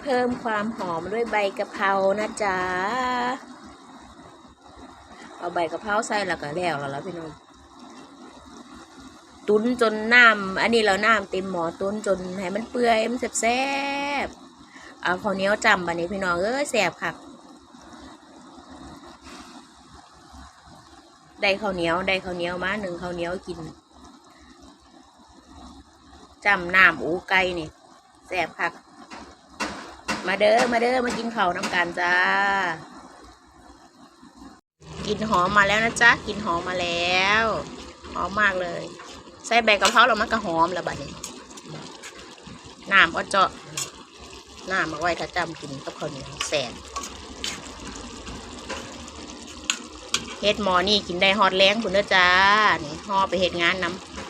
เพิ่มความหอมด้วยใบกะเพรานะจ๊ะ เอาใบกะเพราใส่แล้วก็แล้วแล้วล่ะพี่น้องตุ้นจนน้ำอันนี้เราน้ำเต็มหมอตุ้นจนให้มันเปื่อยมันแซ่บๆเอาข้าวเหนียวจำบันนี้พี่น้องเอ้ยแซ่บค่ะได้ข้าวเหนียวได้ข้าวเหนียวมาหนึ่งข้าวเหนียวกินจำน้ำอูไก่นี่แซ่บค่ะ มาเด้อมาเด้อมากินข้าวน้ำกันจ้า กินหอมมาแล้วนะจ๊ะกินหอมมาแล้วหอมมากเลย ใส่ใบกะเพราเรามันก็หอมแล้วบัดนี้น้ำก็เจาะน้ำมาไว้ถ้าจำกินกับข้าวเหนียวแสนเฮ็ดมอนี่กินได้ฮอดแรงคุณเด้อจ้านี่ห่อไปเฮ็ดงานน้ำ